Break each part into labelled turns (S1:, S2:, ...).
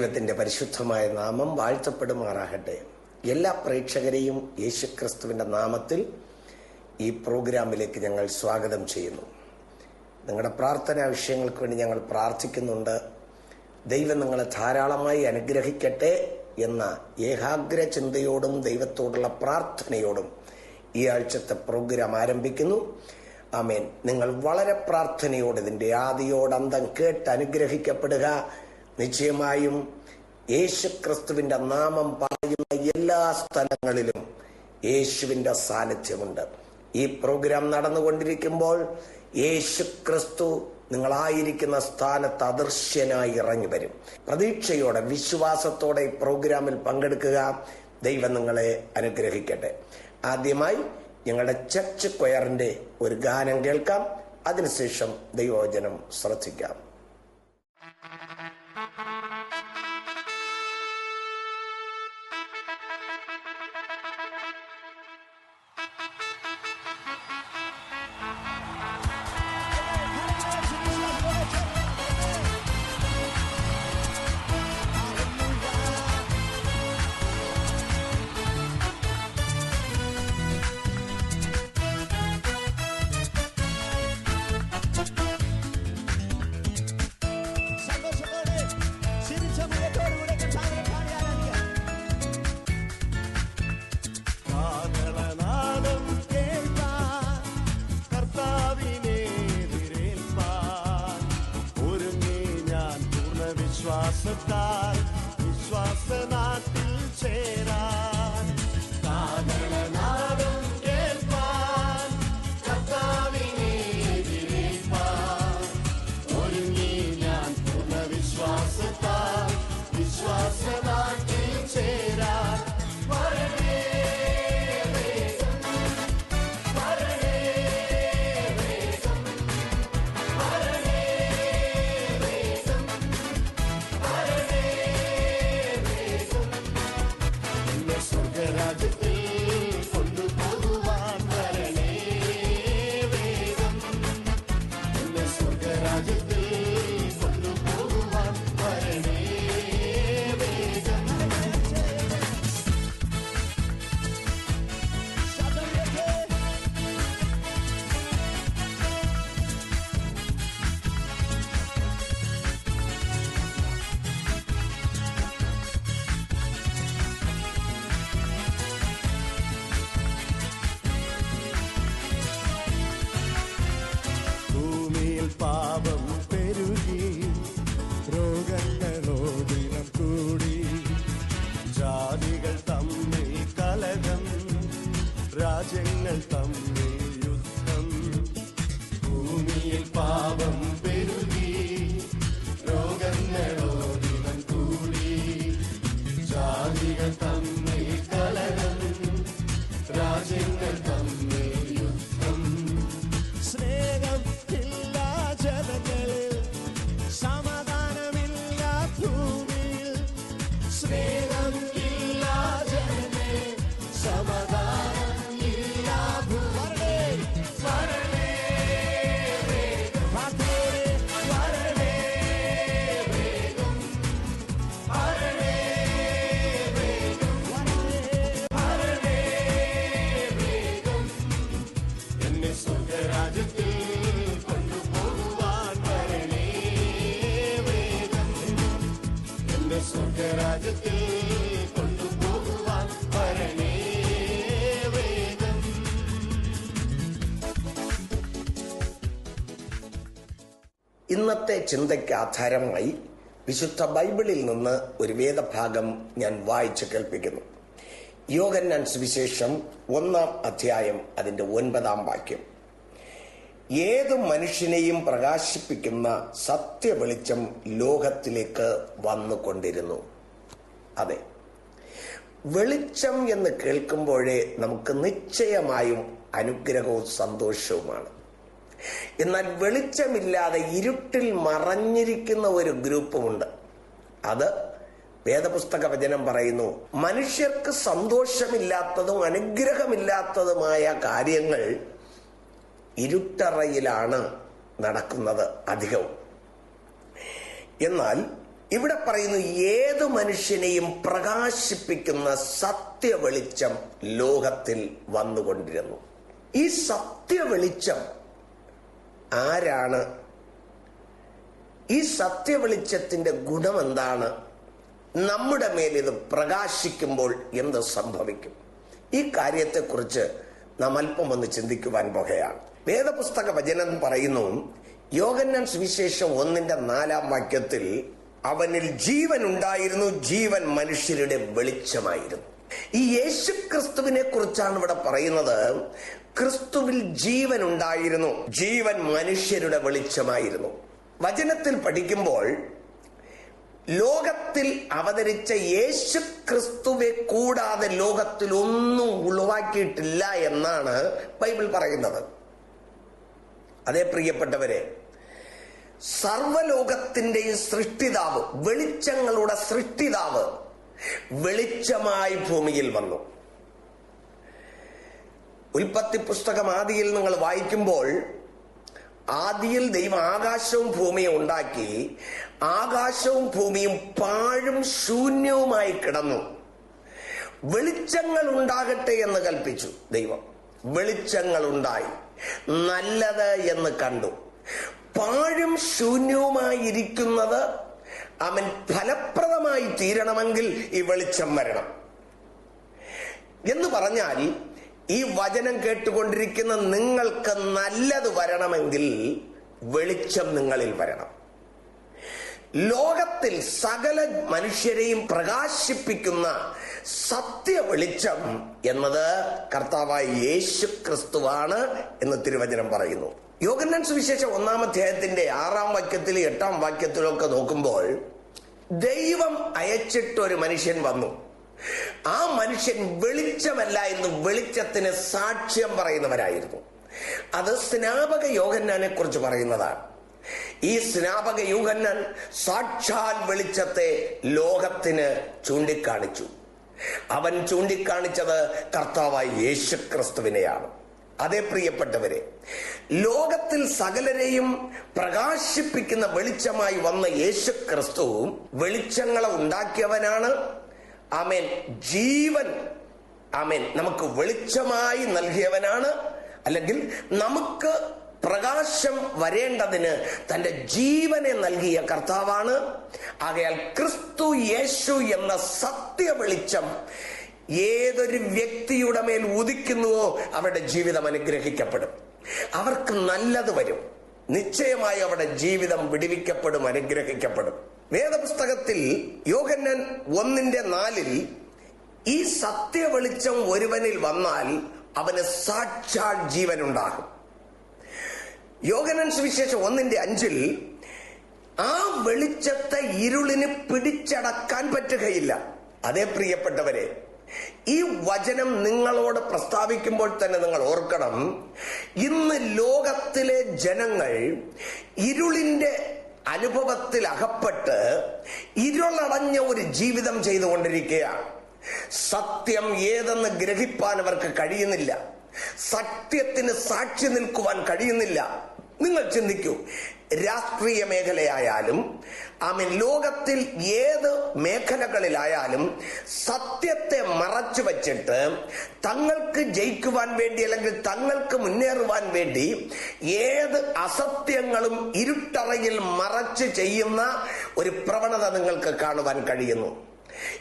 S1: ദൈവത്തിന്റെ പരിശുദ്ധമായ നാമം വാഴ്ത്തപ്പെടുമാറാകട്ടെ. എല്ലാ പ്രേക്ഷകരെയും യേശുക്രിസ്തുവിന്റെ നാമത്തിൽ ഈ പ്രോഗ്രാമിലേക്ക് ഞങ്ങൾ സ്വാഗതം ചെയ്യുന്നു. നിങ്ങളുടെ പ്രാർത്ഥനാ വിഷയങ്ങൾക്ക് വേണ്ടി ഞങ്ങൾ പ്രാർത്ഥിക്കുന്നുണ്ട്. ദൈവം നിങ്ങളെ ധാരാളമായി അനുഗ്രഹിക്കട്ടെ എന്ന ഏകാഗ്ര ചിന്തയോടും ദൈവത്തോടുള്ള പ്രാർത്ഥനയോടും ഈ ആഴ്ചത്തെ പ്രോഗ്രാം ആരംഭിക്കുന്നു. ആമേൻ. നിങ്ങൾ വളരെ പ്രാർത്ഥനയോട് ഇതിന്റെ ആദിയോടന്തം കേട്ട് അനുഗ്രഹിക്കപ്പെടുക നിശ്ചയമായും യേശുക്രിസ്തുവിന്റെ നാമം പറയുന്ന എല്ലാ സ്ഥലങ്ങളിലും യേശുവിന്റെ സാന്നിധ്യമുണ്ട്. ഈ പ്രോഗ്രാം നടന്നുകൊണ്ടിരിക്കുമ്പോൾ യേശുക്രിസ്തു നിങ്ങളായിരിക്കുന്ന സ്ഥാനത്ത് അദൃശ്യനായി ഇറങ്ങി വരും. പ്രതീക്ഷയോടെ വിശ്വാസത്തോടെ ഈ പ്രോഗ്രാമിൽ പങ്കെടുക്കുക ദൈവം നിങ്ങളെ അനുഗ്രഹിക്കട്ടെ. ആദ്യമായി ഞങ്ങളുടെ ചർച്ച് കൊയറിന്റെ ഒരു ഗാനം കേൾക്കാം. അതിനുശേഷം ദൈവോചനം ശ്രദ്ധിക്കാം. ഇന്നത്തെ ചിന്തയ്ക്ക് ആധാരമായി വിശുദ്ധ ബൈബിളിൽ നിന്ന് ഒരു വേദഭാഗം ഞാൻ വായിച്ചു കേൾപ്പിക്കുന്നു. യോഗന്നാൻ സുവിശേഷം ഒന്നാം അധ്യായം അതിന്റെ ഒൻപതാം വാക്യം. ഏത് മനുഷ്യനെയും പ്രകാശിപ്പിക്കുന്ന സത്യവെളിച്ചം ലോകത്തിലേക്ക് വന്നുകൊണ്ടിരുന്നു. അതെ. വെളിച്ചം എന്ന് കേൾക്കുമ്പോഴേ നമുക്ക് നിശ്ചയമായും അനുഗ്രഹവും സന്തോഷവുമാണ്. എന്നാൽ വെളിച്ചമില്ലാതെ ഇരുട്ടിൽ മറഞ്ഞിരിക്കുന്ന ഒരു ഗ്രൂപ്പുമുണ്ട്. അത് വേദപുസ്തക വചനം പറയുന്നു മനുഷ്യർക്ക് സന്തോഷമില്ലാത്തതും അനുഗ്രഹമില്ലാത്തതുമായ കാര്യങ്ങൾ
S2: ഇരുട്ടറയിലാണ് നടക്കുന്നത് അധികവും. എന്നാൽ ഇവിടെ പറയുന്നു ഏത് മനുഷ്യനെയും പ്രകാശിപ്പിക്കുന്ന സത്യവെളിച്ചം ലോകത്തിൽ വന്നുകൊണ്ടിരുന്നു. ഈ സത്യ വെളിച്ചം ആരാണ്? ഈ സത്യ വെളിച്ചത്തിന്റെ ഗുണം എന്താണ് നമ്മുടെ മേൽ ഇത് പ്രകാശിക്കുമ്പോൾ എന്ത് സംഭവിക്കും? ഈ കാര്യത്തെക്കുറിച്ച് നാം അല്പം ഒന്ന് ചിന്തിക്കുവാൻ പോകുകയാണ് വേദപുസ്തക വചനം പറയുന്നു യോഗന്നാൻ സുവിശേഷം ഒന്നിന്റെ നാലാം വാക്യത്തിൽ അവനിൽ ജീവൻ ഉണ്ടായിരുന്നു ജീവൻ മനുഷ്യരുടെ വെളിച്ചമായിരുന്നു. ഈ യേശു ക്രിസ്തുവിനെ കുറിച്ചാണ് ഇവിടെ പറയുന്നത് ക്രിസ്തുവിൽ ജീവൻ ഉണ്ടായിരുന്നു ജീവൻ മനുഷ്യരുടെ വെളിച്ചമായിരുന്നു. വചനത്തിൽ പഠിക്കുമ്പോൾ ലോകത്തിൽ അവതരിച്ച യേശു ക്രിസ്തുവെ കൂടാതെ ലോകത്തിൽ ഒന്നും ഉളവാക്കിയിട്ടില്ല എന്നാണ് ബൈബിൾ പറയുന്നത്. അതേ പ്രിയപ്പെട്ടവരെ സർവലോകത്തിന്റെയും സൃഷ്ടിതാവ് വെളിച്ചങ്ങളുടെ സൃഷ്ടിതാവ് വെളിച്ചമായി ഭൂമിയിൽ വന്നു. ഉൽപ്പത്തി പുസ്തകം ആദിയിൽ നിങ്ങൾ വായിക്കുമ്പോൾ ആദിയിൽ ദൈവം ആകാശവും ഭൂമിയും ഉണ്ടാക്കി ആകാശവും ഭൂമിയും പാഴും ശൂന്യവുമായി കിടന്നു. വെളിച്ചങ്ങൾ ഉണ്ടാകട്ടെ എന്ന് കൽപ്പിച്ചു ദൈവം. വെളിച്ചങ്ങൾ ഉണ്ടായി. നല്ലത് എന്ന് കണ്ടു. പാഴും ശൂന്യവുമായിരിക്കുന്നത് അവൻ ഫലപ്രദമായി തീരണമെങ്കിൽ ഈ വെളിച്ചം വരണം. എന്ന് പറഞ്ഞാൽ ഈ വചനം കേട്ടുകൊണ്ടിരിക്കുന്ന നിങ്ങൾക്ക് നല്ലത് വരണമെങ്കിൽ വെളിച്ചം നിങ്ങളിൽ വരണം. ലോകത്തിൽ സകല മനുഷ്യരെയും പ്രകാശിപ്പിക്കുന്ന സത്യ വെളിച്ചം എന്നത് കർത്താവായ യേശു ക്രിസ്തുവാണ് എന്ന് തിരുവചനം പറയുന്നു. യോഗന്നാൻ സുവിശേഷം ഒന്നാം അധ്യായത്തിന്റെ ആറാം വാക്യത്തിലും എട്ടാം വാക്യത്തിലും ഒക്കെ നോക്കുമ്പോൾ ദൈവം അയച്ചിട്ട് ഒരു മനുഷ്യൻ വന്നു. ആ മനുഷ്യൻ വെളിച്ചമല്ല എന്ന് വെളിച്ചത്തിന് സാക്ഷ്യം പറയുന്നവരായിരുന്നു അത് സ്നാപക യോഗന്നാനെ കുറിച്ച് പറയുന്നതാണ്. ഈ സ്നാപക യോഗന്നൻ സാക്ഷാൽ വെളിച്ചത്തെ ലോകത്തിന് ചൂണ്ടിക്കാണിച്ചു. അവൻ ചൂണ്ടിക്കാണിച്ചത് കർത്താവായ യേശു ക്രിസ്തുവിനെയാണ് അതേ പ്രിയപ്പെട്ടവരെ ലോകത്തിൽ സകലരെയും പ്രകാശിപ്പിക്കുന്ന വെളിച്ചമായി വന്ന യേശു ക്രിസ്തു വെളിച്ചങ്ങളെ ഉണ്ടാക്കിയവനാണ്. ആമേൻ. ജീവൻ ആമേൻ. നമുക്ക് വെളിച്ചമായി നൽകിയവനാണ്. അല്ലെങ്കിൽ നമുക്ക് പ്രകാശം വരേണ്ടതിന് തന്റെ ജീവനെ നൽകിയ കർത്താവാണ്. ആകയാൽ ക്രിസ്തു യേശു എന്ന സത്യ വെളിച്ചം ഏതൊരു വ്യക്തിയുടെ മേൽ ഉദിക്കുന്നുവോ അവരുടെ ജീവിതം അനുഗ്രഹിക്കപ്പെടും. അവർക്ക് നല്ലത് വരും. നിശ്ചയമായി അവരുടെ ജീവിതം വിടിവിക്കപ്പെടും അനുഗ്രഹിക്കപ്പെടും. വേദപുസ്തകത്തിൽ യോഗന്നൻ ഒന്നിന്റെ നാലിൽ ഈ സത്യ വെളിച്ചം ഒരുവനിൽ വന്നാൽ അവന് സാക്ഷാൽ ജീവനുണ്ടാകും. യോഗനൻ സുവിശേഷം ഒന്നിന്റെ അഞ്ചിൽ ആ വെളിച്ചത്തെ ഇരുളിന് പിടിച്ചടക്കാൻ പറ്റുകയില്ല. അതേ പ്രിയപ്പെട്ടവരെ ഈ വചനം നിങ്ങളോട് പ്രസ്താവിക്കുമ്പോൾ തന്നെ നിങ്ങൾ ഓർക്കണം ഇന്ന് ലോകത്തിലെ ജനങ്ങൾ ഇരുളിന്റെ അനുഭവത്തിൽ അകപ്പെട്ട് ഇരുളടഞ്ഞ ഒരു ജീവിതം ചെയ്തുകൊണ്ടിരിക്കുകയാണ്. സത്യം ഏതെന്ന് ഗ്രഹിപ്പാൻ അവർക്ക് കഴിയുന്നില്ല. സത്യത്തിന് സാക്ഷി നിൽക്കുവാൻ കഴിയുന്നില്ല. നിങ്ങൾ ചിന്തിക്കൂ. രാഷ്ട്രീയ മേഖലയായാലും ആമീൻ ലോകത്തിൽ ഏത് മേഖലകളിലായാലും സത്യത്തെ മറച്ചു വച്ചിട്ട് തങ്ങൾക്ക് ജയിക്കുവാൻ വേണ്ടി അല്ലെങ്കിൽ തങ്ങൾക്ക് മുന്നേറുവാൻ വേണ്ടി ഏത് അസത്യങ്ങളും ഇരുട്ടറയിൽ മറച്ച് ചെയ്യുന്ന ഒരു പ്രവണത നിങ്ങൾക്ക് കാണുവാൻ കഴിയുന്നു.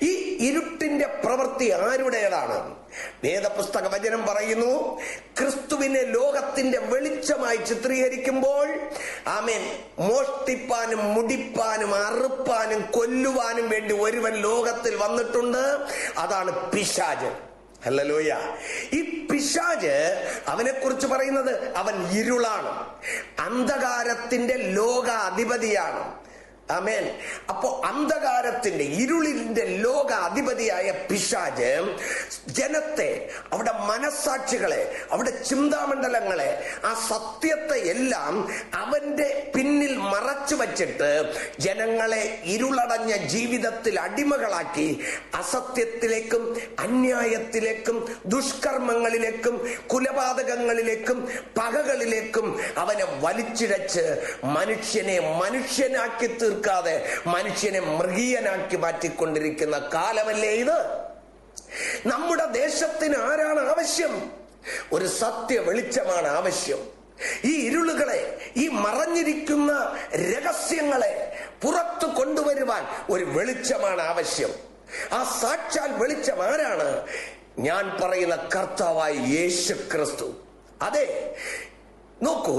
S2: ഈ ഇരുട്ടിന്റെ പ്രവൃത്തി ആരുടേതാണ്? വേദപുസ്തക വചനം പറയുന്നു ക്രിസ്തുവിനെ ലോകത്തിന്റെ വെളിച്ചമായി ചിത്രീകരിക്കുമ്പോൾ ആമേൻ മോഷ്ടിപ്പാനും മുടിപ്പാനും അറുപ്പാനും കൊല്ലുവാനും വേണ്ടി ഒരുവൻ ലോകത്തിൽ വന്നിട്ടുണ്ട്. അതാണ് പിശാജ് ഹല്ലേലൂയ. ഈ പിശാജ് അവനെ കുറിച്ച് പറയുന്നത് അവൻ ഇരുളാണ്. അന്ധകാരത്തിന്റെ ലോക അധിപതിയാണ് ആമേൻ. അപ്പോ അന്ധകാരത്തിന്റെ ഇരുളിന്റെ ലോക അധിപതിയായ പിശാജ് ജനത്തെ അവിടെ മനസാക്ഷികളെ അവിടെ ചിന്താമണ്ഡലങ്ങളെ ആ സത്യത്തെ എല്ലാം അവന്റെ പിന്നിൽ മറച്ചു വച്ചിട്ട് ജനങ്ങളെ ഇരുളടഞ്ഞ ജീവിതത്തിൽ അടിമകളാക്കി അസത്യത്തിലേക്കും അന്യായത്തിലേക്കും ദുഷ്കർമ്മങ്ങളിലേക്കും കുലപാതകങ്ങളിലേക്കും പകകളിലേക്കും അവനെ വലിച്ചിഴച്ച് മനുഷ്യനെ മനുഷ്യനാക്കി തീർക്കാതെ മനുഷ്യനെ മൃഗീയനാക്കി മാറ്റിക്കൊണ്ടിരിക്കുന്ന കാലമല്ലേ ഇത്? നമ്മുടെ ദേശത്തിന് ആരാണ് ആവശ്യം? ഒരു സത്യ വെളിച്ചമാണ് ആവശ്യം. ഈ ഇരുളുകളെ ഈ മറഞ്ഞിരിക്കുന്ന രഹസ്യങ്ങളെ പുറത്തു കൊണ്ടുവരുവാൻ ഒരു വെളിച്ചമാണ് ആവശ്യം. ആ സാക്ഷാൽ വെളിച്ചം ആരാണ്? ഞാൻ പറയുന്ന കർത്താവായി യേശു ക്രിസ്തു അതെ നോക്കൂ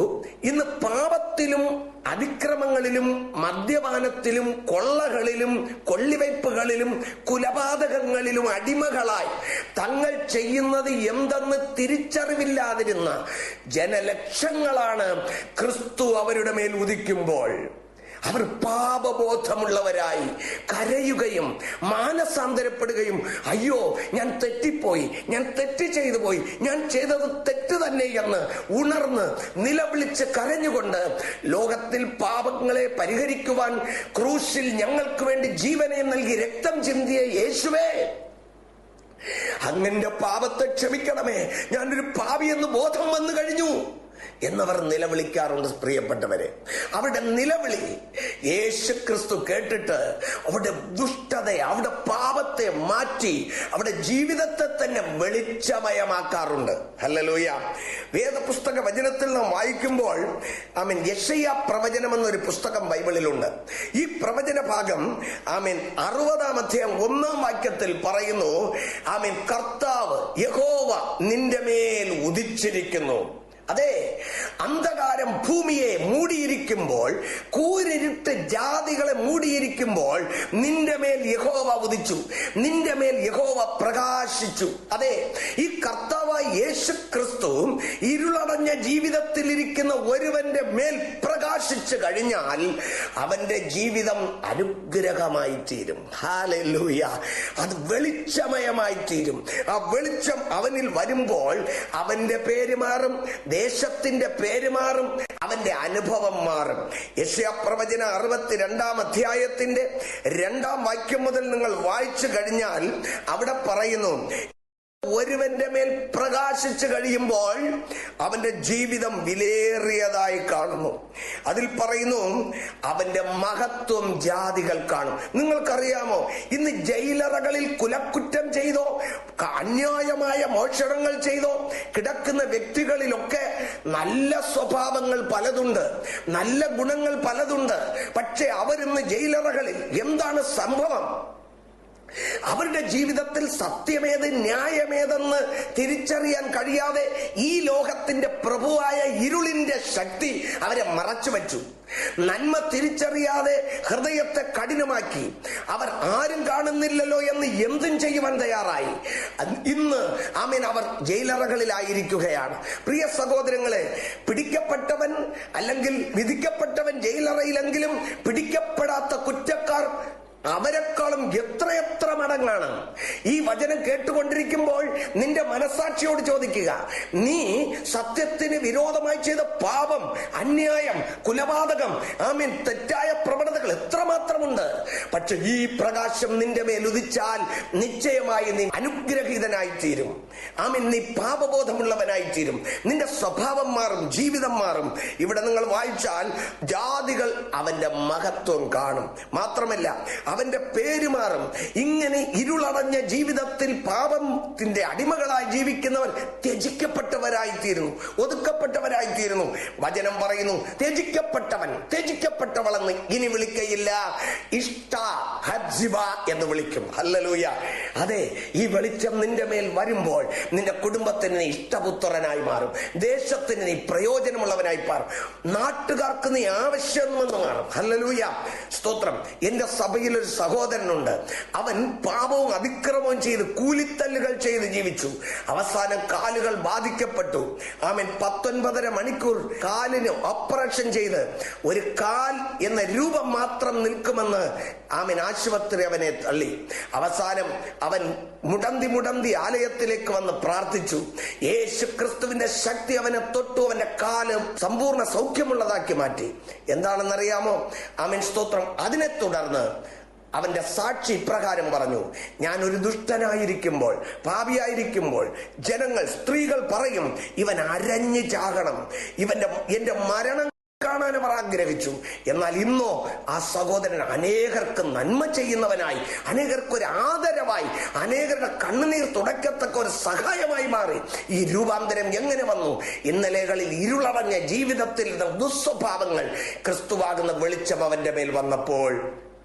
S2: ഇന്ന് പാപത്തിലും അതിക്രമങ്ങളിലും മദ്യപാനത്തിലും കൊള്ളകളിലും കൊള്ളിവയ്പ്പുകളിലും കുലപാതകങ്ങളിലും അടിമകളായി തങ്ങൾ ചെയ്യുന്നത് എന്തെന്ന് തിരിച്ചറിവില്ലാതിരുന്ന ജനലക്ഷങ്ങളാണ് ക്രിസ്തു അവരുടെ മേൽ ഉദിക്കുമ്പോൾ. അവർ പാപബോധമുള്ളവരായി കരയുകയും മാനസാന്തരപ്പെടുകയും അയ്യോ ഞാൻ തെറ്റിപ്പോയി ഞാൻ തെറ്റ് ചെയ്തു പോയി ഞാൻ ചെയ്തത് തെറ്റ് തന്നെ എന്ന് ഉണർന്ന് നിലവിളിച്ച് കരഞ്ഞുകൊണ്ട് ലോകത്തിൽ പാപങ്ങളെ പരിഹരിക്കുവാൻ ക്രൂശിൽ ഞങ്ങൾക്ക് വേണ്ടി ജീവനെ നൽകി രക്തം ചിന്തിയ യേശുവേ അങ്ങന്റെ പാപത്തെ ക്ഷമിക്കണമേ. ഞാനൊരു പാപി എന്ന് ബോധം വന്നു കഴിഞ്ഞു. എന്നവർ നിലവിളിക്കാറുണ്ട് പ്രിയപ്പെട്ടവരെ. അവരുടെ നിലവിളി യേശു ക്രിസ്തു കേട്ടിട്ട് അവരുടെ ദുഷ്ടതയെ അവരുടെ പാപത്തെ മാറ്റി അവരുടെ ജീവിതത്തെ തന്നെ വെളിച്ചമയമാക്കാറുണ്ട്. ഹല്ലലൂയ. വേദപുസ്തക വചനത്തിൽ നാം വായിക്കുമ്പോൾ ആമീൻ യശയ്യ പ്രവചനം എന്നൊരു പുസ്തകം ബൈബിളിലുണ്ട്. ഈ പ്രവചന ഭാഗം ആമീൻ അറുപതാം അധ്യായം ഒന്നാം വാക്യത്തിൽ പറയുന്നു ആമീൻ കർത്താവ് യഹോവ നിന്റെ മേൽ ഉദിച്ചിരിക്കുന്നു. അതെ അന്ധകാരം ഭൂമിയെ മൂടിയിരിക്കുമ്പോൾ കൂരിരുട്ട് ജാതികളെ മൂടിയിരിക്കുമ്പോൾ നിന്റെ മേൽ യഹോവ ഉദിച്ചു നിന്റെ മേൽ യഹോവ പ്രകാശിച്ചു. അതെ ഈ കർത്താവായ യേശു ക്രിസ്തു ഇരുളടഞ്ഞ ജീവിതത്തിൽ ഇരിക്കുന്ന ഒരുവന്റെ മേൽ പ്രകാശിച്ചു കഴിഞ്ഞാൽ അവന്റെ ജീവിതം അനുഗ്രഹമായി തീരും. ഹാലൂയ അത് വെളിച്ചമയമായി തീരും. ആ വെളിച്ചം അവനിൽ വരുമ്പോൾ അവന്റെ പേര് മാറും. ദേശത്തിന്റെ പേര് മാറും അവന്റെ അനുഭവം മാറും. യശയപ്രവചന അറുപത്തിരണ്ടാം അധ്യായത്തിന്റെ രണ്ടാം വാക്യം മുതൽ നിങ്ങൾ വായിച്ചു കഴിഞ്ഞാൽ അവിടെ പറയുന്നു ഒരുവന്റെ മേൽ പ്രകാശിച്ചു കഴിയുമ്പോൾ അവന്റെ ജീവിതം വിലേറിയതായി കാണുന്നു. അതിൽ പറയുന്നു അവന്റെ മഹത്വം ജാതികൾ കാണും. നിങ്ങൾക്കറിയാമോ ഇന്ന് ജയിലറകളിൽ കുലക്കുറ്റം ചെയ്തോ അന്യായമായ മോഷണങ്ങൾ ചെയ്തോ കിടക്കുന്ന വ്യക്തികളിലൊക്കെ നല്ല സ്വഭാവങ്ങൾ പലതുണ്ട് നല്ല ഗുണങ്ങൾ പലതുണ്ട്. പക്ഷെ അവരിന്ന് ജയിലറകളിൽ എന്താണ് സംഭവം? അവരുടെ ജീവിതത്തിൽ സത്യമേത് ന്യായമേതെന്ന് തിരിച്ചറിയാൻ കഴിയാതെ ഈ ലോകത്തിന്റെ പ്രഭുവായ ഇരുളിന്റെ ശക്തി അവരെ മറച്ചു വച്ചു. നന്മ തിരിച്ചറിയാതെ ഹൃദയത്തെ കഠിനമാക്കി. അവർ ആരും കാണുന്നില്ലല്ലോ എന്ന് എന്തും ചെയ്യുവാൻ തയ്യാറായി. ഇന്ന് ആമീൻ അവർ ജയിലറകളിലായിരിക്കുകയാണ്. പ്രിയ സഹോദരങ്ങളെ പിടിക്കപ്പെട്ടവൻ അല്ലെങ്കിൽ വിധിക്കപ്പെട്ടവൻ ജയിലറയിലെങ്കിലും പിടിക്കപ്പെടാത്ത കുറ്റക്കാർ അവരെക്കാളും എത്രയെത്ര മടങ്ങാണ്? ഈ വചനം കേട്ടുകൊണ്ടിരിക്കുമ്പോൾ നിന്റെ മനസാക്ഷിയോട് ചോദിക്കുക നീ സത്യത്തിന് വിരോധമായി ചെയ്ത പാപം അന്യായം കുലപാതകം ആമീൻ തെറ്റായ പ്രവണതകൾ എത്രമാത്രമുണ്ട്? പക്ഷെ ഈ പ്രകാശം നിന്റെ മേൽ ഉദിച്ചാൽ നിശ്ചയമായി നീ അനുഗ്രഹീതനായി തീരും. ആമീൻ നീ പാപബോധമുള്ളവനായി തീരും. നിന്റെ സ്വഭാവം മാറും ജീവിതം മാറും. ഇവിടെ നിങ്ങൾ വായിച്ചാൽ ജാതികൾ അവന്റെ മഹത്വം കാണും. മാത്രമല്ല അവന്റെ പേര് മാറും. ഇങ്ങനെ ഇരുളടഞ്ഞ ജീവിതത്തിൽ പാപത്തിന്റെ അടിമകളായി ജീവിക്കുന്നവർ ത്യജിക്കപ്പെട്ടവരായി തീരുന്നു ഒതുക്കപ്പെട്ടവരായി തീരുന്നു വചനം പറയുന്നു ത്യജിക്കപ്പെട്ടവൻ ത്യജിക്കപ്പെട്ടവളെന്ന് ഇനി വിളിക്കയില്ല. ഇഷ്ട ഹബ്സിബ എന്ന് വിളിക്കും. ഹല്ലലൂയ. അതെ ഈ വെളിച്ചം നിന്റെ മേൽ വരുമ്പോൾ നിന്റെ കുടുംബത്തിന് നീ ഇഷ്ടപുത്രനായി മാറും. ദേശത്തിന് നീ പ്രയോജനമുള്ളവനായി മാറും. നാട്ടുകാർക്ക് നീ ആവശ്യമെന്ന് മാറും. ഹല്ലലൂയ. സ്തോത്രം. എന്റെ സഭയിൽ ഒരു സഹോദരനുണ്ട്. അവൻ പാപവും അതിക്രമവും ചെയ്ത് കൂലിത്തല്ലുകൾ ചെയ്ത് ജീവിച്ചു. അവസാനം കാലുകൾ ബാധിക്കപ്പെട്ടു. അവൻ പത്തൊൻപതര മണിക്കൂർ കാലിന് ഓപ്പറേഷൻ ചെയ്ത് ഒരു കാൽ എന്ന രൂപം മാത്രം നിൽക്കുമെന്ന് ആമൻ ആശുപത്രി അവനെ തള്ളി. അവസാനം അവൻ മുടന്തി മുടന്തി ആലയത്തിലേക്ക് വന്ന് പ്രാർത്ഥിച്ചു. യേശു ക്രിസ്തുവിന്റെ ശക്തി അവനെ തൊട്ടു അവന്റെ കാൽ സമ്പൂർണ സൗഖ്യമുള്ളതാക്കി മാറ്റി. എന്താണെന്നറിയാമോ? ആമൻ സ്തോത്രം. അതിനെ തുടർന്ന് അവന്റെ സാക്ഷി ഇപ്രകാരം പറഞ്ഞു ഞാൻ ഒരു ദുഷ്ടനായിരിക്കുമ്പോൾ പാപിയായിരിക്കുമ്പോൾ ജനങ്ങൾ സ്ത്രീകൾ പറയും ഇവൻ അരഞ്ഞു ചാകണം ഇവന്റെ എന്റെ മരണം കാണാൻ അവർ ആഗ്രഹിച്ചു. എന്നാൽ ഇന്നോ ആ സഹോദരൻ അനേകർക്ക് നന്മ ചെയ്യുന്നവനായി അനേകർക്ക് ഒരു ആദരവായി അനേകരുടെ കണ്ണുനീർ തുടക്കത്തക്ക ഒരു സഹായമായി മാറി. ഈ രൂപാന്തരം എങ്ങനെ വന്നു? ഇന്നലെകളിൽ ഇരുളടഞ്ഞ ജീവിതത്തിൽ ദുസ്വഭാവങ്ങൾ ക്രിസ്തുവാകുന്ന വെളിച്ചം അവന്റെ മേൽ വന്നപ്പോൾ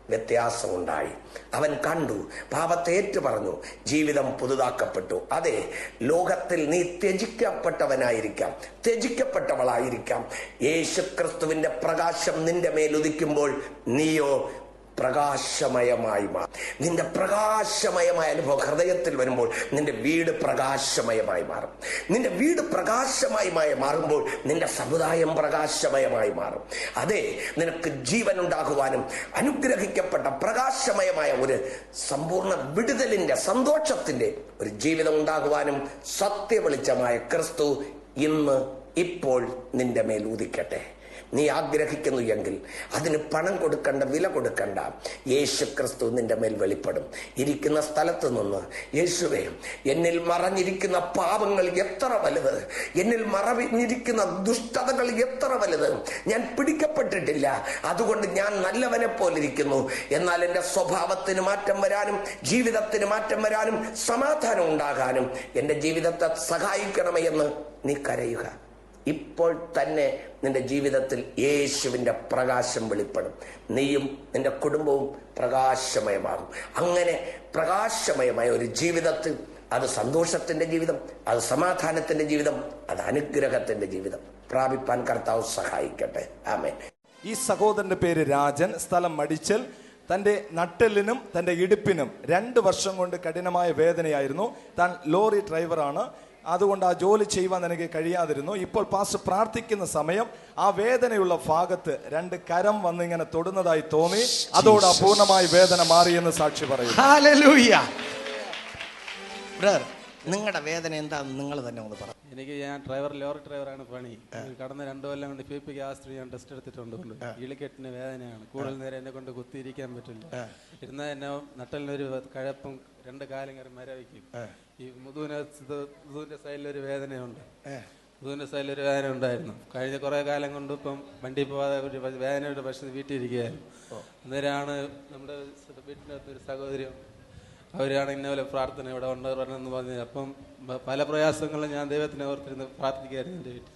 S2: വ്യത്യാസമുണ്ടായി. അവൻ കണ്ടു പാപത്തെ ഏറ്റു പറഞ്ഞു ജീവിതം പുതുതാക്കപ്പെട്ടു. അതെ ലോകത്തിൽ നീ ത്യജിക്കപ്പെട്ടവനായിരിക്കാം ത്യജിക്കപ്പെട്ടവളായിരിക്കാം. യേശുക്രിസ്തുവിന്റെ പ്രകാശം നിന്റെ മേലുദിക്കുമ്പോൾ നീയോ പ്രകാശമയമായി മാറും. നിന്റെ പ്രകാശമയമായ അനുഭവം ഹൃദയത്തിൽ വരുമ്പോൾ നിന്റെ വീട് പ്രകാശമയമായി മാറും. നിന്റെ വീട് പ്രകാശമയമായി മാറുമ്പോൾ നിന്റെ സമുദായം പ്രകാശമയമായി മാറും. അതെ നിനക്ക് ജീവൻ ഉണ്ടാകുവാനും അനുഗ്രഹിക്കപ്പെട്ട പ്രകാശമയമായ ഒരു സമ്പൂർണ വിടുതലിന്റെ സന്തോഷത്തിന്റെ ഒരു ജീവിതം ഉണ്ടാകുവാനും സത്യവെളിച്ചമായ ക്രിസ്തു ഇന്ന് ഇപ്പോൾ നിന്റെ മേൽ ഉദിക്കട്ടെ നീ ആഗ്രഹിക്കുന്നു എങ്കിൽ അതിന് പണം കൊടുക്കണ്ട വില കൊടുക്കണ്ട. യേശു ക്രിസ്തു നിന്റെ മേൽ വെളിപ്പെടും. ഇരിക്കുന്ന സ്ഥലത്ത് നിന്ന് യേശുവേ എന്നിൽ മറഞ്ഞിരിക്കുന്ന പാപങ്ങൾ എത്ര വലുത്. എന്നിൽ മറഞ്ഞിരിക്കുന്ന ദുഷ്ടതകൾ എത്ര വലുത്. ഞാൻ പിടിക്കപ്പെട്ടിട്ടില്ല. അതുകൊണ്ട് ഞാൻ നല്ലവനെ പോലിരിക്കുന്നു. എന്നാൽ എന്റെ സ്വഭാവത്തിന് മാറ്റം വരാനും ജീവിതത്തിന് മാറ്റം വരാനും സമാധാനം ഉണ്ടാകാനും എന്റെ ജീവിതത്തെ സഹായിക്കണമേ എന്ന് നീ കരയുക. ഇപ്പോൾ തന്നെ നിന്റെ ജീവിതത്തിൽ യേശുവിന്റെ പ്രകാശം വെളിപ്പെടും. നീയും നിന്റെ കുടുംബവും പ്രകാശമയമാകും. അങ്ങനെ പ്രകാശമയമായ ഒരു ജീവിതത്തിൽ അത് സന്തോഷത്തിന്റെ ജീവിതം അത് സമാധാനത്തിന്റെ ജീവിതം അത് അനുഗ്രഹത്തിന്റെ ജീവിതം. പ്രാപിപ്പാൻ കർത്താവ് സഹായിക്കട്ടെ. ആമേ
S3: ഈ സഹോദരന്റെ പേര് രാജൻ. സ്ഥലം മടിച്ചൽ. തന്റെ നട്ടെല്ലിനും തന്റെ ഇടുപ്പിനും രണ്ട് വർഷം കൊണ്ട് കഠിനമായ വേദനയായിരുന്നു. താൻ ലോറി ഡ്രൈവറാണ്. അതുകൊണ്ട് ആ ജോലി ചെയ്യുവാൻ എനിക്ക് കഴിയാതിരുന്നു. ഇപ്പോൾ പാസ് പ്രാർത്ഥിക്കുന്ന സമയം ആ വേദനയുള്ള ഭാഗത്ത് രണ്ട് കരം വന്നിങ്ങനെ തൊടുന്നതായി തോന്നി. അതോട് അപൂർണമായി വേദന മാറിയെന്ന് സാക്ഷി പറയും
S2: നിങ്ങളുടെ വേദന എന്താണെന്ന് നിങ്ങൾ തന്നെ ഒന്ന് പറ.
S4: എനിക്ക് ഞാൻ ഡ്രൈവർ ലോറി ഡ്രൈവറാണ് പണി. കടന്ന രണ്ടു കൊല്ലം കൊണ്ട് പി പി ഗ്യാസ്ട്രി ഞാൻ ടെസ്റ്റ് എടുത്തിട്ടുണ്ട്. കൊണ്ട് ഇളിക്കെട്ടിന് വേദനയാണ്. കൂടുതൽ നേരം എന്നെ കൊണ്ട് കുത്തിയിരിക്കാൻ പറ്റില്ല. ഇരുന്നാൽ എന്നെ നട്ടലിനൊരു കഴപ്പും രണ്ട് കാലം കയറി മരവിക്കും. ഈ മുതുവിന് മുതുവിന്റെ സൈഡിലൊരു വേദനയുണ്ട്. മുതുവിന്റെ സൈഡിലൊരു വേദന ഉണ്ടായിരുന്നു. കഴിഞ്ഞ കുറേ കാലം കൊണ്ട് ഇപ്പം വണ്ടി പോവാതെ ഒരു വേദനയുടെ പക്ഷേ വീട്ടിലിരിക്കുകയായിരുന്നു അന്നേരമാണ് നമ്മുടെ വീട്ടിനകത്ത് ഒരു സഹോദരി അവരാണ് ഇന്ന പോലെ പ്രാർത്ഥന ഇവിടെ ഉണ്ടെന്ന് പറഞ്ഞത് അപ്പം പല പ്രയാസങ്ങളും ഞാൻ ദൈവത്തിനെ ഓർത്തിരുന്ന് പ്രാർത്ഥിക്കുകയായിരുന്നു എന്റെ വീട്ടിൽ.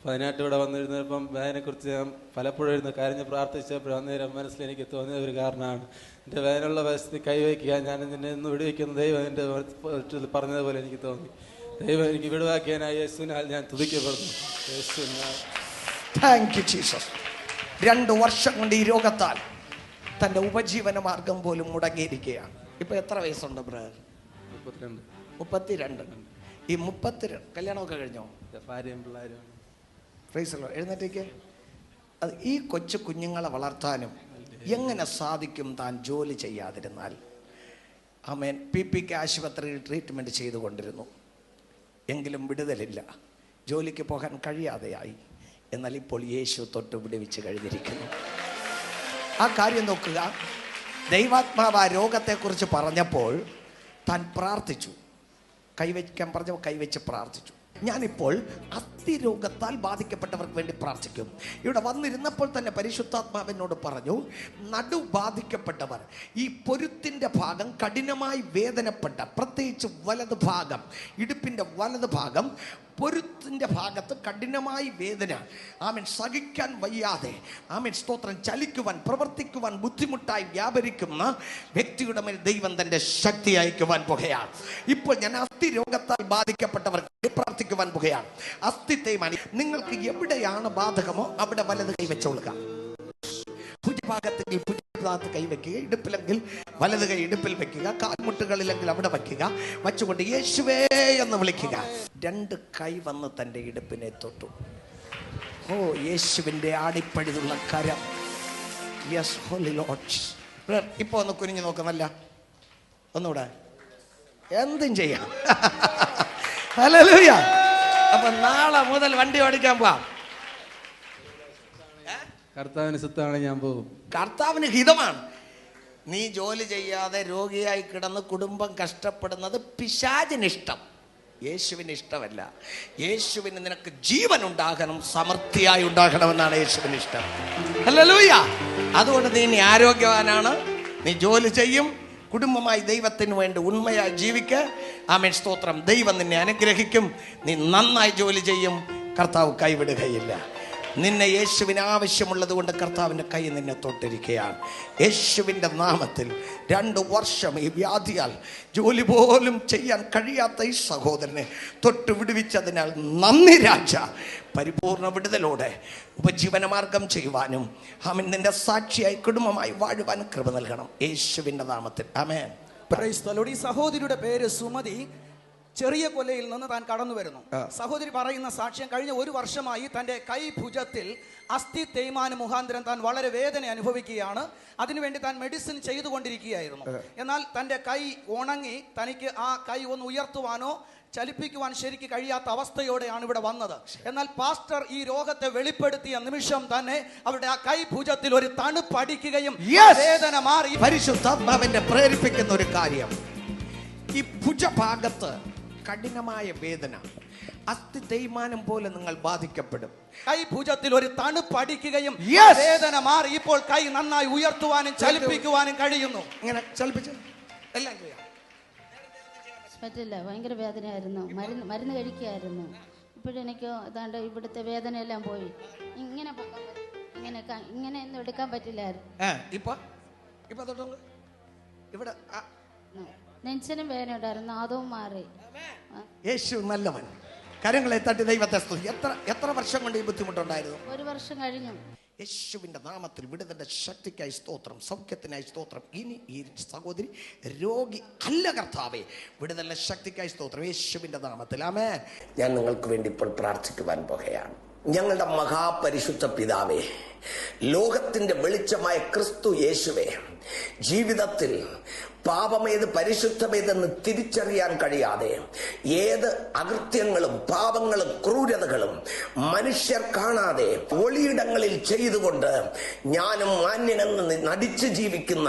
S4: അപ്പം അതിനായിട്ട് ഇവിടെ വന്നിരുന്നപ്പം വേദനയെക്കുറിച്ച് ഞാൻ പലപ്പോഴും ഇരുന്ന് കരഞ്ഞ് പ്രാർത്ഥിച്ചപ്പോൾ അന്നേരം മനസ്സിൽ എനിക്ക് തോന്നിയ ഒരു കാരണമാണ്. എന്റെ വേദനയുള്ള വശത്ത് കൈവയ്ക്കുക ഞാൻ നിന്നെ ഇന്ന് വിടുവിക്കുന്ന. ദൈവം എന്റെ പറഞ്ഞതുപോലെ എനിക്ക് തോന്നി. ദൈവം എനിക്ക് വിടുവാക്കിയാൽ യേശുവിനാൽ ഞാൻ തുതിക്കപ്പെടുന്നു. യേശുവിനാൽ.
S2: താങ്ക് യു ജീസസ് രണ്ട് വർഷം കൊണ്ട് ഈ രോഗത്താൽ തന്റെ ഉപജീവന മാർഗം പോലും മുടങ്ങിയിരിക്കുകയാണ്. ഇപ്പൊ എത്ര വയസ്സുണ്ട് ബ്രദർ?
S4: മുപ്പത്തിരണ്ട്.
S2: മുപ്പത്തിരണ്ട്. ഈ മുപ്പത്തിരണ്ട് കല്യാണമൊക്കെ കഴിഞ്ഞോ?
S4: ഭാര്യയും പിള്ളേരും
S2: ഫ്രൈസല്ലോ എഴുന്നേറ്റേക്ക് അത് ഈ കൊച്ചു കുഞ്ഞുങ്ങളെ വളർത്താനും എങ്ങനെ സാധിക്കും താൻ ജോലി ചെയ്യാതിരുന്നാൽ. അമേൻ പി പിക്ക് ആശുപത്രിയിൽ ട്രീറ്റ്മെന്റ് ചെയ്തുകൊണ്ടിരുന്നു. എങ്കിലും വിടുതലില്ല. ജോലിക്ക് പോകാൻ കഴിയാതെയായി. എന്നാൽ ഇപ്പോൾ യേശു തൊട്ട് വിടുവിച്ച് കഴിഞ്ഞിരിക്കുന്നു. ആ കാര്യം നോക്കുക. ദൈവാത്മാവ് ആ രോഗത്തെക്കുറിച്ച് പറഞ്ഞപ്പോൾ താൻ പ്രാർത്ഥിച്ചു. കൈവയ്ക്കാൻ പറഞ്ഞപ്പോൾ കൈവച്ച് പ്രാർത്ഥിച്ചു. ഞാനിപ്പോൾ അസ്ഥിരോഗത്താൽ ബാധിക്കപ്പെട്ടവർക്ക് വേണ്ടി പ്രാർത്ഥിക്കും. ഇവിടെ വന്നിരുന്നപ്പോൾ തന്നെ പരിശുദ്ധാത്മാവിനോട് പറഞ്ഞു നടു ബാധിക്കപ്പെട്ടവർ ഈ പൊരുത്തിന്റെ ഭാഗം കഠിനമായി വേദനപ്പെട്ട പ്രത്യേകിച്ച് വലത് ഭാഗം ഇടുപ്പിന്റെ വലത് ഭാഗം പൊരുത്തിന്റെ ഭാഗത്ത് കഠിനമായി വേദന. ആമൻ. സഹിക്കാൻ വയ്യാതെ ആമൻ. സ്തോത്രം. ചലിക്കുവാൻ പ്രവർത്തിക്കുവാൻ ബുദ്ധിമുട്ടായി വ്യാപരിക്കുന്ന വ്യക്തിയുടെ മേൽ ദൈവം തന്റെ ശക്തി അയക്കുവാൻ പോകുകയാണ് ഇപ്പോൾ ഞാൻ അസ്ഥി രോഗത്താൽ ബാധിക്കപ്പെട്ടവർക്ക് വേണ്ടി പ്രാർത്ഥിക്കുവാൻ പോകുകയാണ് അസ്ഥിത്തെ തേയ്മാനി നിങ്ങൾക്ക് എവിടെയാണ് ബാധകമോ അവിടെ വലത് കൈവച്ചോളുക ഹൃദയത്തിനകത്ത് കൈവയ്ക്കുക ഇടുപ്പിലെങ്കിൽ വലത് കൈ ഇടുപ്പിൽ വെക്കുക കാൽമുട്ടുകളിലെങ്കിൽ അവിടെ വയ്ക്കുക വച്ചുകൊണ്ട് യേശുവേ എന്ന് വിളിക്കുക. രണ്ട് കൈ വന്ന് തന്റെ ഇടുപ്പിനെ തൊട്ടു. ഓ യേശുവിന്റെ ആടിപ്പഴുതുള്ള കരം. യെസ് ഹോലി ലോഡ്സ് ഇപ്പൊ ഒന്ന് കുനിഞ്ഞു നോക്കുന്നല്ല. ഒന്നുകൂടെ. എന്തും ചെയ്യാം. അപ്പൊ നാളെ മുതൽ വണ്ടി ഓടിക്കാൻ പോവാം.
S4: കർത്താവിന് സുത്താണ് ഞാൻ പോകും.
S2: കർത്താവിന് ഹിതമാണ്. നീ ജോലി ചെയ്യാതെ രോഗിയായി കിടന്ന് കുടുംബം കഷ്ടപ്പെടുന്നത് പിശാചിന് ഇഷ്ടം. യേശുവിന് ഇഷ്ടമല്ല. യേശുവിന് നിനക്ക് ജീവൻ ഉണ്ടാകണം സമൃദ്ധിയായി ഉണ്ടാകണമെന്നാണ് യേശുവിന് ഇഷ്ടം. അല്ലൂയ അതുകൊണ്ട് നീ ഇനി ആരോഗ്യവാനാണ്. നീ ജോലി ചെയ്യും. കുടുംബമായി ദൈവത്തിന് വേണ്ടി ഉണ്മയായി ജീവിക്ക. ആമേൻ. സ്തോത്രം. ദൈവം നിന്നെ അനുഗ്രഹിക്കും. നീ നന്നായി ജോലി ചെയ്യും. കർത്താവ് കൈവിടുകയില്ല. നിന്നെ യേശുവിന് ആവശ്യമുള്ളത് കൊണ്ട് കർത്താവിന്റെ കൈ നിന്നെ തൊട്ടിരിക്കുകയാണ്. യേശുവിന്റെ നാമത്തിൽ രണ്ട് വർഷം ഈ വ്യാധിയാൽ ജോലി പോലും ചെയ്യാൻ കഴിയാത്ത ഈ സഹോദരനെ തൊട്ട് വിടുവിച്ചതിനാൽ നന്ദി രാജ. പരിപൂർണ വിടുതലോടെ ഉപജീവനമാർഗം ചെയ്യുവാനും ആമൻ നിന്റെ സാക്ഷിയായി കുടുംബമായി വാഴുവാനും കൃപ നൽകണം. യേശുവിന്റെ നാമത്തിൽ. ആമേൻ.
S5: ഈ സഹോദരിയുടെ പേര് സുമതി. ചെറിയ കൊലയിൽ നിന്ന് താൻ കടന്നു വരുന്നു. സഹോദരി പറയുന്ന സാക്ഷ്യം കഴിഞ്ഞ ഒരു വർഷമായി തന്റെ കൈ ഭുജത്തിൽ അസ്ഥി തേയ്മാന മുഖാന്തരം താൻ വളരെ വേദന അനുഭവിക്കുകയാണ്. അതിനുവേണ്ടി താൻ മെഡിസിൻ ചെയ്തുകൊണ്ടിരിക്കുകയായിരുന്നു. എന്നാൽ തന്റെ കൈ ഉണങ്ങി തനിക്ക് ആ കൈ ഒന്ന് ഉയർത്തുവാനോ ചലിപ്പിക്കുവാൻ ശരിക്ക് കഴിയാത്ത അവസ്ഥയോടെയാണ് ഇവിടെ വന്നത്. എന്നാൽ പാസ്റ്റർ ഈ രോഗത്തെ വെളിപ്പെടുത്തിയ നിമിഷം തന്നെ അവരുടെ ആ കൈഭുജത്തിൽ ഒരു തണുപ്പ് അടിക്കുകയും വേദന മാറി.
S2: പരിശുദ്ധാത്മാവിന്റെ പ്രേരിപ്പിക്കുന്ന ഒരു കാര്യം. ഈ ഭുജഭാഗത്ത് കഠിനമായ വേദന അസ്ഥി തേയ്മാനം പോലെ നിങ്ങൾ ബാധിക്കപ്പെടും.
S5: കൈ ഭുജത്തിൽ ഒരു തണുപ്പ് അടിക്കുകയും വേദന മാറി. ഇപ്പോൾ കൈ നന്നായി ഉയർത്തുവാനും ചലിപ്പിക്കുവാനും കഴിയുന്നു.
S2: ഇങ്ങനെ ചലിപ്പിച്ച്. എല്ലാം ചെയ്യാം.
S6: പറ്റില്ല. ഭയങ്കര വേദനയായിരുന്നു. മരുന്ന് മരുന്ന് കഴിക്കുകയായിരുന്നു ഇപ്പോഴെനിക്ക് ഏതാണ്ട് ഇവിടുത്തെ വേദനയെല്ലാം പോയി. ഇങ്ങനെ ഇങ്ങനെ ഇങ്ങനെ ഒന്നും എടുക്കാൻ പറ്റില്ലായിരുന്നു.
S2: നെഞ്ചനും ഇപ്പൊ? ഇപ്പൊ ഇവിടെ
S6: നെഞ്ചിനും വേദന ഉണ്ടായിരുന്നു. അതും മാറി.
S2: യേശു നല്ലവൻ. കരങ്ങളെ തട്ടി ദൈവത്തെ സ്തുതി. എത്ര എത്ര വർഷം കൊണ്ട് ഈ ബുദ്ധിമുട്ടുണ്ടായിരുന്നു?
S6: ഒരു വർഷം കഴിഞ്ഞു.
S2: യേശുവിന്റെ നാമത്തിൽ വിടുതന്റെ ശക്തിക്കായി സ്തോത്രം സൗഖ്യത്തിനായി സ്തോത്രം. ഇനി ഈ സഹോദരി രോഗി അല്ല കർത്താവേ. വിടുതലിന്റെ ശക്തിക്കായി സ്തോത്രം. യേശുവിന്റെ നാമത്തിൽ. ആമേ ഞാൻ നിങ്ങൾക്ക് വേണ്ടി ഇപ്പോൾ പ്രാർത്ഥിക്കുവാൻ പോകുകയാണ് ഞങ്ങളുടെ മഹാപരിശുദ്ധ പിതാവേ ലോകത്തിന്റെ വെളിച്ചമായ ക്രിസ്തു യേശുവേ ജീവിതത്തിൽ പാപമേത് പരിശുദ്ധമേതെന്ന് തിരിച്ചറിയാൻ കഴിയാതെ ഏത് അകൃത്യങ്ങളും പാപങ്ങളും ക്രൂരതകളും മനുഷ്യർ കാണാതെ ഒളിയിടങ്ങളിൽ ചെയ്തുകൊണ്ട് ഞാനും മാന്യനെന്ന് നടിച്ചു ജീവിക്കുന്ന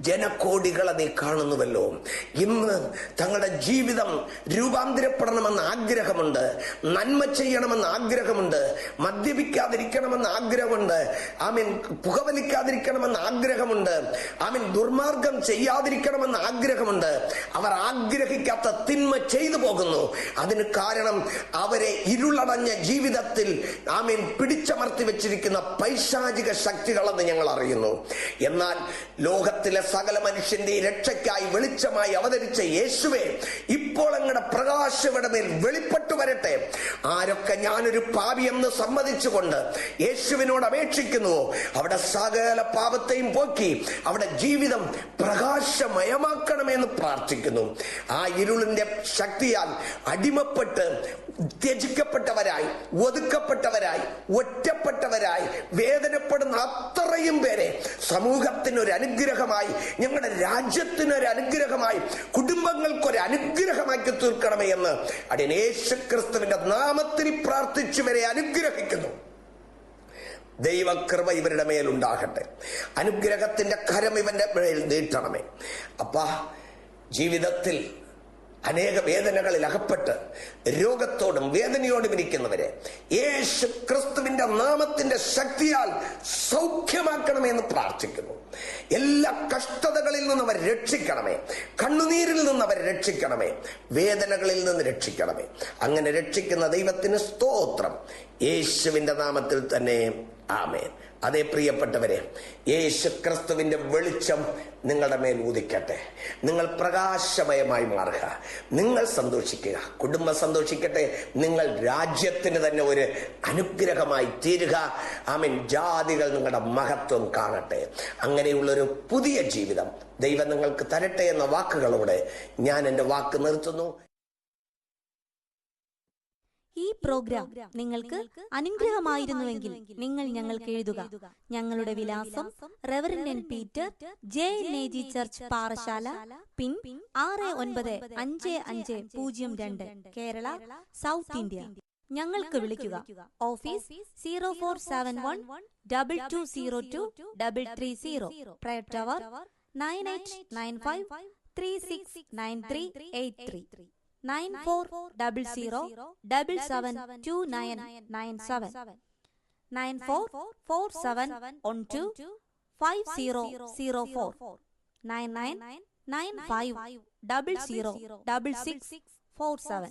S2: ജനകോടികളെ നീ കാണുന്നുവല്ലോ. ഇന്ന് തങ്ങളുടെ ജീവിതം രൂപാന്തരപ്പെടണമെന്ന് ആഗ്രഹമുണ്ട്. നന്മ ചെയ്യണമെന്ന് ആഗ്രഹമുണ്ട്. മദ്യപിക്കാതിരിക്കണമെന്ന് ആഗ്രഹമുണ്ട്. ആമീൻ പുകവലിക്കാതിരിക്കണമെന്ന് ആഗ്രഹമുണ്ട്. ആമീൻ ദുർമാർഗം ചെയ്യാതിരിക്കണമെന്ന് ആഗ്രഹമുണ്ട്. അവർ ആഗ്രഹിക്കാത്ത തിന്മ ചെയ്തു പോകുന്നു. അതിന് കാരണം അവരെ ഇരുളടഞ്ഞ ജീവിതത്തിൽ ആമീൻ പിടിച്ചമർത്തി വെച്ചിരിക്കുന്ന പൈശാചിക ശക്തികളെന്ന് ഞങ്ങൾ അറിയുന്നു. എന്നാൽ ലോകത്തിലെ സകല മനുഷ്യന്റെ രക്ഷയ്ക്കായി വെളിച്ചമായി അവതരിച്ച യേശുവെ ഇപ്പോൾ അങ്ങയുടെ പ്രകാശയുടെ മേൽ വെളിപ്പെട്ടു വരട്ടെ. ആരൊക്കെ ഞാനൊരു പാപി എന്ന് സമ്മതിച്ചുകൊണ്ട് യേശുവിനോട് അപേക്ഷിക്കുന്നുവോ അവിടെ സകല പാപത്തെയും പോക്കി അവിടെ ജീവിതം പ്രകാശമയമാക്കണമെന്ന് പ്രാർത്ഥിക്കുന്നു. ആ ഇരുളിന്റെ ശക്തിയാൽ അടിമപ്പെട്ട് ത്യജിക്കപ്പെട്ടവരായി ഒതുക്കപ്പെട്ടവരായി ഒറ്റപ്പെട്ടവരായി വേദനപ്പെടുന്ന അത്രയും പേരെ സമൂഹത്തിന് ഒരു അനുഗ്രഹമായി ഞങ്ങളുടെ രാജ്യത്തിന് ഒരു അനുഗ്രഹമായി കുടുംബങ്ങൾക്ക് ഒരു അനുഗ്രഹമാക്കി തീർക്കണമേ എന്ന് അടിനേശു ക്രിസ്തുവിന്റെ നാമത്തിൽ പ്രാർത്ഥിച്ചവരെ അനുഗ്രഹിക്കുന്നു. ദൈവകൃപ ഇവരുടെ മേലുണ്ടാകട്ടെ അനുഗ്രഹത്തിന്റെ കരം ഇവന്റെ മേൽ നീട്ടണമേ. അപ്പ ജീവിതത്തിൽ അനേക വേദനകളിൽ അകപ്പെട്ട് രോഗത്തോടും വേദനയോടും ഇരിക്കുന്നവരെ യേശു ക്രിസ്തുവിന്റെ നാമത്തിന്റെ ശക്തിയാൽ സൗഖ്യമാക്കണമെന്ന് പ്രാർത്ഥിക്കുന്നു. എല്ലാ കഷ്ടതകളിൽ നിന്ന് അവർ രക്ഷിക്കണമേ കണ്ണുനീരിൽ നിന്ന് അവർ രക്ഷിക്കണമേ വേദനകളിൽ നിന്ന് രക്ഷിക്കണമേ. അങ്ങനെ രക്ഷിക്കുന്ന ദൈവത്തിന് സ്തോത്രം. യേശുവിന്റെ നാമത്തിൽ തന്നെ. ആമേൻ. അതേ പ്രിയപ്പെട്ടവരെ യേശു ക്രിസ്തുവിന്റെ വെളിച്ചം നിങ്ങളുടെ മേൽ ഉദിക്കട്ടെ നിങ്ങൾ പ്രകാശമയമായി മാറുക. നിങ്ങൾ സന്തോഷിക്കുക. കുടുംബം സന്തോഷിക്കട്ടെ. നിങ്ങൾ രാജ്യത്തിന് തന്നെ ഒരു അനുഗ്രഹമായി തീരുക. ആമീൻ. ജാതികൾ നിങ്ങളുടെ മഹത്വം കാണട്ടെ. അങ്ങനെയുള്ളൊരു പുതിയ ജീവിതം ദൈവം നിങ്ങൾക്ക് തരട്ടെ എന്ന വാക്കുകളോടെ ഞാൻ എന്റെ വാക്ക് നിർത്തുന്നു.
S7: ഈ പ്രോഗ്രാം നിങ്ങൾക്ക് അനുഗ്രഹമായിരുന്നുവെങ്കിൽ നിങ്ങൾ ഞങ്ങൾക്ക് എഴുതുക. ഞങ്ങളുടെ വിലാസം reverend N Peter J Negi church Parassala pin ആറ് ഒൻപത് അഞ്ച് അഞ്ച് പൂജ്യം രണ്ട് കേരള സൗത്ത് ഇന്ത്യ ഞങ്ങൾക്ക് വിളിക്കുക. Office zero four seven one double two zero two double three zero prayer tower nine eight nine five three six nine three eight three nine four double zero double seven two nine nine seven nine four four seven one two five zero zero four nine nine nine five double zero double six four seven